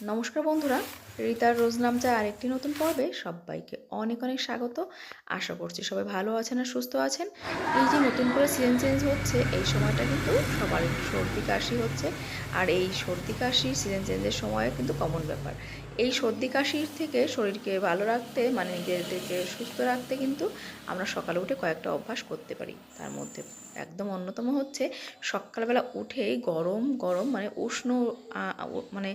নমস্কার বন্ধুরা, রিতার রোজ নামচা আরেকটি নতুন পর্বে সবাইকে অনেক অনেক স্বাগত। আশা করছি সবাই ভালো আছেন আর সুস্থ আছেন। এই যে নতুন করে সিজন চেঞ্জ হচ্ছে, এই সময়টা কিন্তু সবার সর্দি কাশি হচ্ছে। আর এই সর্দি কাশি সিজন চেঞ্জের সময় কিন্তু কমন ব্যাপার। এই সর্দি কাশির থেকে শরীরকে ভালো রাখতে মানে নিজেদেরকে সুস্থ রাখতে কিন্তু আমরা সকালে উঠে কয়েকটা অভ্যাস করতে পারি। তার মধ্যে একদম অন্যতম হচ্ছে সকালবেলা উঠেই গরম গরম মানে উষ্ণ মানে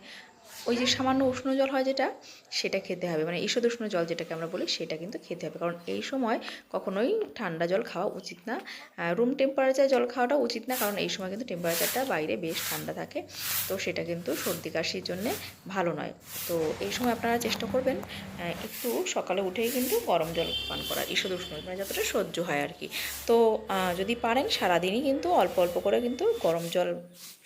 ওই যে সামান্য উষ্ণ জল হয় যেটা, সেটা খেতে হবে। মানে ঈষদ উষ্ণ জল যেটাকে আমরা বলি, সেটা কিন্তু খেতে হবে। কারণ এই সময় কখনোই ঠান্ডা জল খাওয়া উচিত না। রুম টেম্পারেচার জল খাওয়াটা উচিত না, কারণ এই সময় কিন্তু টেম্পারেচারটা বাইরে বেশ ঠান্ডা থাকে। তো সেটা কিন্তু সর্দি কাশির জন্যে ভালো নয়। তো এই সময় আপনারা চেষ্টা করবেন একটু সকালে উঠেই কিন্তু গরম জল পান করার ঈষদ উষ্ণ মানে যতটা সহ্য হয় আর কি। তো যদি পারেন, সারাদিনই কিন্তু অল্প অল্প করে কিন্তু গরম জল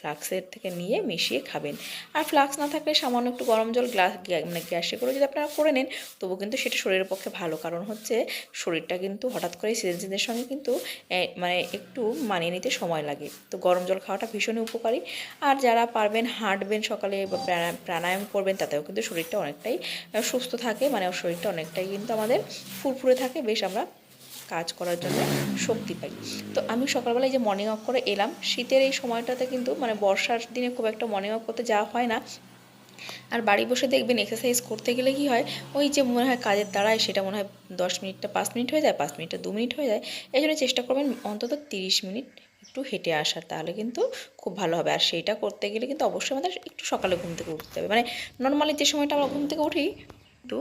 ফ্লাক্সের থেকে নিয়ে মিশিয়ে খাবেন। আর ফ্লাক্স না থাকলে সামান্য একটু গরম জল গ্লাস মানে গ্যাসে করে যদি আপনারা করে নেন, তবু কিন্তু সেটা শরীরের পক্ষে ভালো। কারণ হচ্ছে শরীরটা কিন্তু হঠাৎ করে সিজন চেঞ্জের সঙ্গে কিন্তু মানে একটু মানিয়ে নিতে সময় লাগে। তো গরম জল খাওয়াটা ভীষণই উপকারী। আর যারা পারবেন, হাঁটবেন সকালে বা প্রাণা- প্রাণায়াম করবেন, তাতেও কিন্তু শরীরটা অনেকটাই সুস্থ থাকে। মানে শরীরটা অনেকটাই কিন্তু আমাদের ফুরফুরে থাকে। বেশ আমরা কাজ করার জন্য শক্তি পাই। তো আমি সকালবেলায় যে মর্নিং ওয়াক করে এলাম, শীতের এই সময়টাতে কিন্তু মানে বর্ষার দিনে খুব একটা মর্নিং ওয়াক করতে যাওয়া হয় না। আর বাড়ি বসে দেখবেন এক্সারসাইজ করতে গেলে কি হয়, ওই যে মনে হয় কাজের দ্বারায় সেটা মনে হয় দশ মিনিটটা পাঁচ মিনিট হয়ে যায়, পাঁচ মিনিটটা দু মিনিট হয়ে যায়, এই জন্য চেষ্টা করবেন অন্তত তিরিশ মিনিট একটু হেঁটে আসার, তাহলে কিন্তু খুব ভালো হবে। আর সেইটা করতে গেলে কিন্তু অবশ্যই আমাদের একটু সকালে ঘুম থেকে উঠতে হবে। মানে নর্মালি যে সময়টা আমরা ঘুম থেকে উঠি তো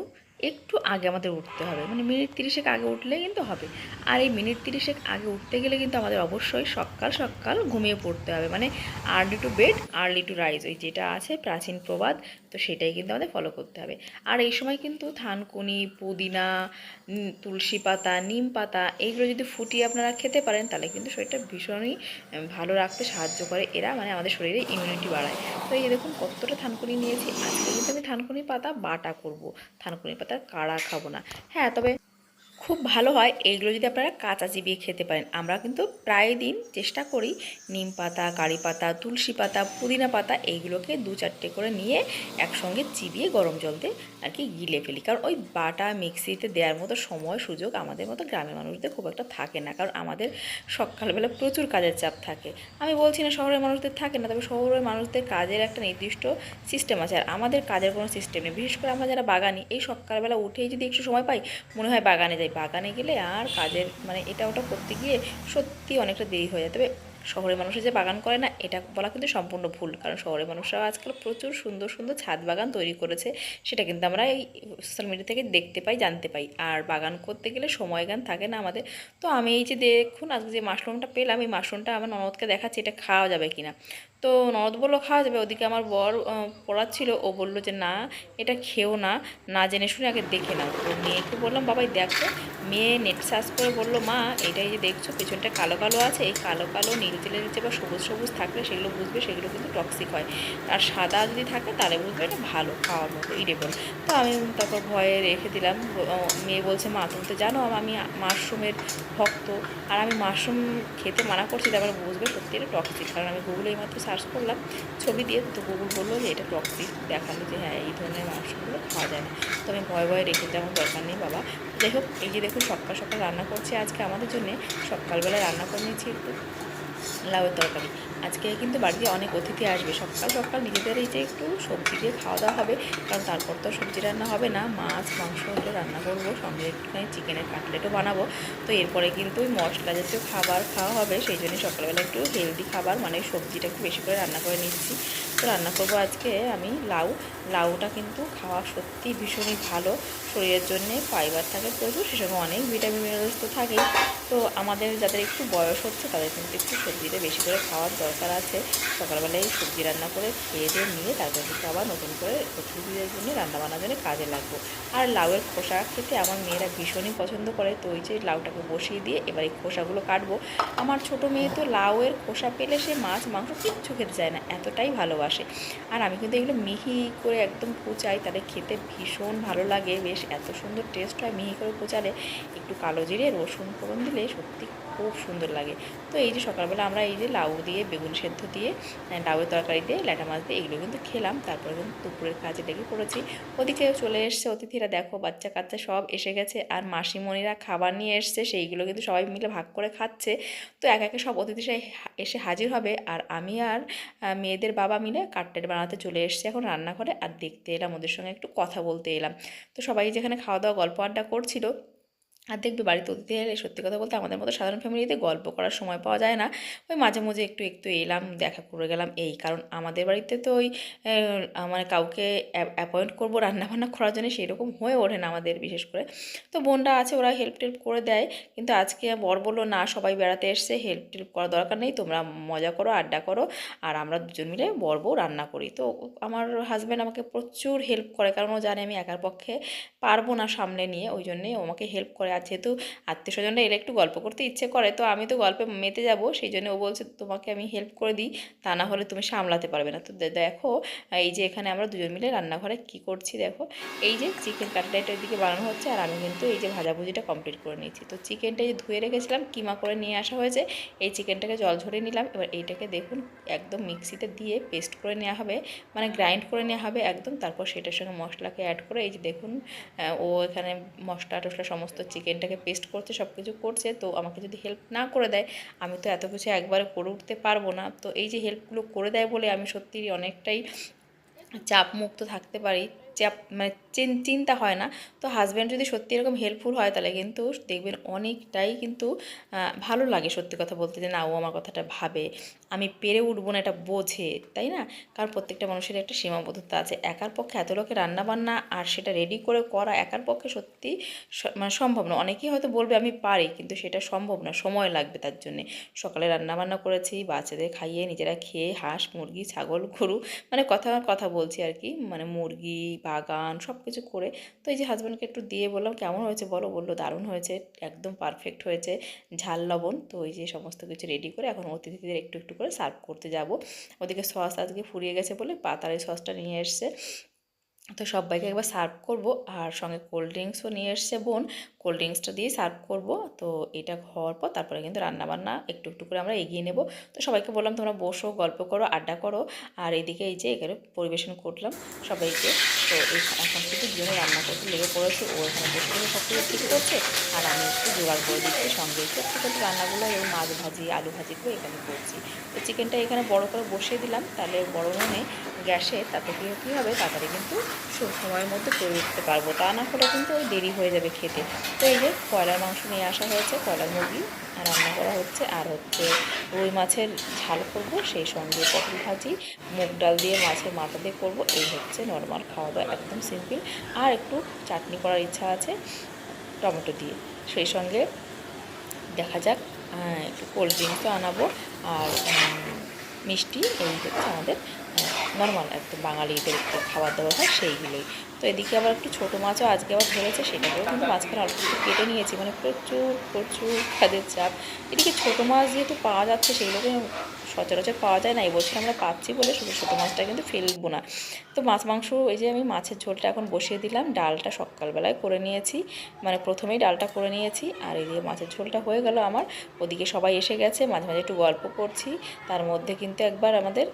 একটু আগে আমাদের উঠতে হবে। মানে মিনিট তিরিশেক আগে উঠলে কিন্তু হবে। আর এই মিনিট তিরিশেক আগে উঠতে গেলে কিন্তু আমাদের অবশ্যই সকাল সকাল ঘুমিয়ে পড়তে হবে। মানে early to bed early to rise ওই যেটা আছে প্রাচীন প্রবাদ, তো সেটাই কিন্তু আমাদের ফলো করতে হবে। আর এই সময় কিন্তু থানকুনি, পুদিনা তুলসী পাতা, নিম পাতা এইগুলো যদি ফুটিয়ে আপনারা খেতে পারেন, তাহলে কিন্তু শরীরটা ভীষণই ভালো রাখতে সাহায্য করে। এরা মানে আমাদের শরীরে ইমিউনিটি বাড়ায়। তো এই দেখুন কতটা থানকুনি নিয়েছি, আজকে কিন্তু আমি থানকুনি পাতা বাটা করব। থানকুনি পাতার কাড়া খাব না। হ্যাঁ তবে খুব ভালো হয় এইগুলো যদি আপনারা কাঁচা চিবিয়ে খেতে পারেন। আমরা কিন্তু প্রায় দিন চেষ্টা করি নিম পাতা, কারি পাতা, তুলসী পাতা, পুদিনা পাতা, এইগুলোকে দু চারটে করে নিয়ে একসঙ্গে চিবিয়ে গরম জল দিয়ে আর কি গিলে ফেলি। কারণ ওই বাটা মিক্সিতে দেওয়ার মতো সময়, সুযোগ আমাদের মতো গ্রামের মানুষদের খুব একটা থাকে না। কারণ আমাদের সকালবেলা প্রচুর কাজের চাপ থাকে। আমি বলছি না শহরের মানুষদের থাকে না, তবে শহরের মানুষদের কাজের একটা নির্দিষ্ট সিস্টেম আছে। আর আমাদের কাজের কোনো সিস্টেম নেই। বিশেষ করে আমরা যারা বাগানি, এই সকালবেলা উঠেই যদি একটু সময় পাই, মনে হয় বাগানে যাই। বাগানে গেলে আর কাজের মানে এটা ওটা করতে গিয়ে সত্যি অনেকটা দেরি হয়ে যায়। তবে শহরের মানুষের যে বাগান করে না, এটা বলা কিন্তু সম্পূর্ণ ভুল। কারণ শহরের মানুষরা আজকাল প্রচুর সুন্দর সুন্দর ছাদ বাগান তৈরি করেছে। সেটা কিন্তু আমরা এই সোশ্যাল মিডিয়া থেকে দেখতে পাই, জানতে পাই। আর বাগান করতে গেলে সময় গান থাকে না আমাদের। তো আমি এই যে দেখুন, আজকে যে মাশরুমটা পেলাম, এই মাশরুমটা আমার ননদকে দেখাচ্ছি, এটা খাওয়া যাবে কিনা। তো ননদ বলল, খাওয়া যাবে। ওদিকে আমার বর পড়াচ্ছিল। ও বলল যে, না, এটা খেও না। না জেনে শুনে আগে দেখে নাও। তো মেয়েকে বললাম, বাবাই, দেখো। মেয়ে নেট সার্চ করে বলল, মা এটাই যে দেখছ, পেছনটা কালো কালো আছে। এই কালো কালো নীল তেলের নিচে বা সবুজ সবুজ থাকলে সেগুলো বুঝবে, সেগুলো কিন্তু টক্সিক হয়। আর সাদা যদি থাকে, তাহলে বুঝবে এটা ভালো খাওয়ার মতো ইডেবল তো আমি তারপর ভয়ে রেখে দিলাম। মেয়ে বলছে, মা, তুমি তো জানো, আমি মাশরুমের ভক্ত। আর আমি মাশরুম খেতে মানা করছি, তারপরে বুঝবে সত্যি এটা টক্সিক কারণ আমি গুগলে এইমাত্র সার্চ করলাম, ছবি দিয়ে তো গুগল বলল যে এটা টক্সিক দেখাল যে হ্যাঁ এই ধরনের মাংসগুলো খাওয়া যায় না। তো আমি ভয় ভয়ে রেখে দেওয়ার দরকার নেই বাবা। যাই হোক, এই যে দেখুন সকাল সকাল রান্না করছি আজকে আমাদের জন্য। সকালবেলায় রান্না করে নিয়েছি একটু। লাউয়ের তরকারি। আজকে কিন্তু বাড়িতে অনেক অতিথি আসবে। সকাল সকাল নিজেদের এই যে একটু সবজি দিয়ে খাওয়া দাওয়া হবে, কারণ তারপর তো সবজি রান্না হবে না। মাছ, মাংস হলে রান্না করব, সঙ্গে একটুখানি চিকেনের কাটলেটও বানাবো। তো এরপরে কিন্তু ওই মশলা জাতীয় খাবার খাওয়া হবে। সেই জন্য সকালবেলা একটু হেলদি খাবার মানে সবজিটা একটু বেশি করে রান্না করে নিচ্ছি। রান্না করব আজকে আমি লাউ। লাউটা কিন্তু খাওয়া সত্যি ভীষণই ভালো। শরীরের জন্যে, ফাইবার থাকে প্রচুর, সে সঙ্গে অনেক ভিটামিন মিনারেলস তো থাকেই। তো আমাদের যাদের একটু বয়স হচ্ছে, তাদের কিন্তু একটু সবজিটা বেশি করে খাওয়ার দরকার আছে। সকালবেলায় সবজি রান্না করে খেয়ে দিয়ে নিয়ে তারপর কিন্তু আবার নতুন করে অতিথিদের জন্য রান্না বান্নার জন্য কাজে লাগবো। আর লাউয়ের খোসা খেতে আমার মেয়েরা ভীষণই পছন্দ করে, তো ওই যে লাউটাকে বসিয়ে দিয়ে এবার এই খোসাগুলো কাটবো। আমার ছোট মেয়ে তো লাউয়ের খোসা পেলে সে মাছ, মাংস কিচ্ছু খেতে চায় না, এতটাই ভালোবাসে। আর আমি কিন্তু এগুলো মিহি করে একদম কুচাই তাহলে খেতে ভীষণ ভালো লাগে। বেশ এত সুন্দর টেস্ট হয় মিহি করে কুচালে একটু কালো জিরে, রসুন ফোড়ন দিলে সত্যি খুব সুন্দর লাগে। তো এই যে সকালবেলা আমরা এই যে লাউ দিয়ে, বেগুন সেদ্ধ দিয়ে লাউয়ের তরকারি দিয়ে, ল্যাটা মাছ দিয়ে এগুলো কিন্তু খেলাম। তারপরে কিন্তু দুপুরের কাজে লেগে পড়েছি। ওদিকে চলে এসছে অতিথিরা, দেখো বাচ্চা কাচ্চা সব এসে গেছে আর মাসিমণিরা খাবার নিয়ে এসছে, সেইগুলো কিন্তু সবাই মিলে ভাগ করে খাচ্ছে। তো এক একে সব অতিথি সে এসে হাজির হবে আর আমি আর মেয়েদের বাবা মিলে কাটলেট বানাতে চলে এসেছি এখন রান্নাঘরে। আর দেখতে এলাম ওদের সঙ্গে একটু কথা বলতে এলাম। তো সবাই যেখানে খাওয়া দাওয়া গল্প আড্ডা করছিল আর দেখবে বাড়িতে অতিথি এলে সত্যি কথা বলতে আমাদের মতো সাধারণ ফ্যামিলিতে গল্প করার সময় পাওয়া যায় না। ওই মাঝে মাঝে একটু একটু এলাম, দেখা করে গেলাম এই। কারণ আমাদের বাড়িতে তো ওই মানে কাউকে অ্যাপয়েন্ট করব, রান্নাবান্না করার জন্য সেরকম হয়ে ওঠে না আমাদের বিশেষ করে। তো বোনরা আছে, ওরা হেল্প টেল্প করে দেয়। কিন্তু আজকে বর বলল, না, সবাই বেড়াতে এসছে হেল্প টেল্প করার দরকার নেই। তোমরা মজা করো, আড্ডা করো। আর আমরা দুজন মিলে বর, বউ রান্না করি। তো আমার হাজব্যান্ড আমাকে প্রচুর হেল্প করে। কারণ ও জানে আমি একার পক্ষে পারব না সামনে নিয়ে। ওই জন্যে ও আমাকে হেল্প করে। আর যেহেতু আত্মীয় স্বজনরা এলে একটু গল্প করতে ইচ্ছে করে। তো আমি তো গল্পে মেতে যাব, সেই জন্য ও বলছে, তোমাকে আমি হেল্প করে দিই, তা না হলে তুমি সামলাতে পারবে না। তো দেখো, এই যে এখানে আমরা দুজন মিলে রান্নাঘরে কি করছি, দেখো। এই যে চিকেন কাটলেট দিকে বানানো হচ্ছে, আর আমি কিন্তু এই যে ভাজাভুজিটা কমপ্লিট করে নিয়েছি। তো চিকেনটা যে ধুয়ে রেখেছিলাম, কিমা করে নিয়ে আসা হয়েছে, এই চিকেনটাকে জল ঝরে নিলাম। এবার এইটাকে দেখুন, একদম মিক্সিতে দিয়ে পেস্ট করে নেওয়া হবে মানে গ্রাইন্ড করে নেওয়া হবে একদম। তারপর সেটার সঙ্গে মশলাকে অ্যাড করে, এই যে দেখুন ও এখানে মশলা টশলা সমস্ত চিকেনটাকে পেস্ট করছে সব কিছু করছে, তো আমাকে যদি হেল্প না করে দেয়, আমি তো এত কিছু একবারে করে উঠতে পারব না। তো এই যে হেল্পগুলো করে দেয় বলে আমি সত্যিই অনেকটাই চাপ মুক্ত থাকতে পারি, চাপ মানে চিন- চিন্তা হয় না। তো হাজব্যান্ড যদি সত্যি এরকম হেল্পফুল হয়, তাহলে কিন্তু দেখবেন অনেকটাই কিন্তু ভালো লাগে সত্যি কথা বলতে যে না, ও আমার কথাটা ভাবে। আমি পেরে উঠবো না, এটা বোঝে, তাই না? কারণ প্রত্যেকটা মানুষের একটা সীমাবদ্ধতা আছে। একার পক্ষে এত লোকের রান্নাবান্না আর সেটা রেডি করে করা একার পক্ষে সত্যি মানে সম্ভব না। অনেকেই হয়তো বলবে, আমি পারি। কিন্তু সেটা সম্ভব না, সময় লাগবে তার জন্যে। সকালে রান্নাবান্না করেছি, বাচ্চাদের খাইয়ে নিজেরা খেয়ে হাঁস, মুরগি, ছাগল, গরু মানে কথা কথা বলছি আর কি মানে মুরগি, বাগান সব কিছু করে। তো এই যে হাজব্যান্ডকে একটু দিয়ে বললাম, কেমন হয়েছে বলো? বলল, দারুণ হয়েছে, একদম পারফেক্ট হয়েছে, ঝাল, লবণ। তো এই যে সমস্ত কিছু রেডি করে এখন অতিথিদের একটু একটু করে সার্ভ করতে যাব। ওদিকে সস আজকে ফুরিয়ে গেছে বলে পাতার এই সসটা নিয়ে এসছে। তো সবাইকে একবার সার্ভ করব আর সঙ্গে কোল্ড ড্রিঙ্কসও নিয়ে এসছে বোন। কোল্ড ড্রিঙ্কসটা দিয়ে সার্ভ করব। তো এটা হওয়ার পর তারপরে কিন্তু রান্নাবান্না একটু একটু করে আমরা এগিয়ে নেব। তো সবাইকে বললাম তোমরা বসো, গল্প করো, আড্ডা করো। আর এদিকে এই যে এখানে পরিবেশন করলাম সবাইকে। তো এখন কিন্তু দুজনে রান্না করতে লেগে পড়েছে, ও এখানে সব কিছু ঠিক করছে। আর আমি একটু জোগাড় করে দিচ্ছি, সঙ্গে একটু রান্নাগুলো এবং মাছ ভাজি, আলু ভাজিগুলো এখানে করছি। তো চিকেনটা এখানে বড় করে বসিয়ে দিলাম, তাহলে বড় মনে গ্যাসে তাতে কি কী হবে তাড়াতাড়ি কিন্তু সময়ের মধ্যে করে উঠতে পারব। তা না হলে কিন্তু ওই দেরি হয়ে যাবে খেতে। তো এই যে কয়লার মাংস নিয়ে আসা হয়েছে, কয়লার মুরগি রান্না করা হচ্ছে। আর হচ্ছে রুই মাছের ঝাল করব, সেই সঙ্গে পটল ভাজি, মুগ ডাল দিয়ে মাছের মাথা দিয়ে করব। এই হচ্ছে নর্মাল খাওয়া দাওয়া, একদম সিম্পল আর একটু চাটনি করার ইচ্ছা আছে, টমেটো দিয়ে। সেই সঙ্গে দেখা যাক একটু কোল্ড ড্রিঙ্কসও আনাবো আর মিষ্টি, এই হচ্ছে আমাদের নর্মাল একদম বাঙালিদের একটু খাবার দাবার হয় সেইগুলোই। তো এদিকে আবার একটু ছোটো মাছও আজকে আবার ধরেছে, সেটাকেও কিন্তু মাঝখানে অল্প একটু কেটে নিয়েছি। মানে প্রচুর প্রচুর কাজের চাপ। এদিকে ছোটো মাছ যেহেতু পাওয়া যাচ্ছে, সেগুলোকে সচরাচর পাওয়া যায় না। এবছর আমরা পাচ্ছি বলে শুধু ছোটো মাছটা কিন্তু ফেলব না। তো মাছ মাংস, এই যে আমি মাছের ঝোলটা এখন বসিয়ে দিলাম, ডালটা সকালবেলায় করে নিয়েছি। মানে প্রথমেই ডালটা করে নিয়েছি, আর এই যে মাছের ঝোলটা হয়ে গেল আমার। ওদিকে সবাই এসে গেছে, মাঝে মাঝে একটু গল্প করছি। তার মধ্যে কিন্তু একবার আমাদের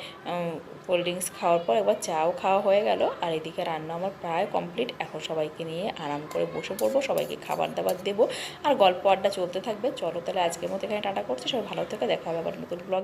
কোল্ড ড্রিঙ্কস খাওয়ার পর একবার চাও খাওয়া হয়ে গেল। আর এদিকে রান্না আমার প্রায় কমপ্লিট এখন সবাইকে নিয়ে আরাম করে বসে পড়ব, সবাইকে খাবার দাবার দেবো। আর গল্প আড্ডা চলতে থাকবে। চলো তাহলে আজকের মতো এখানে টাটা করছি। সবাই ভালো থেকে। দেখা হবে আবার নতুন ব্লগ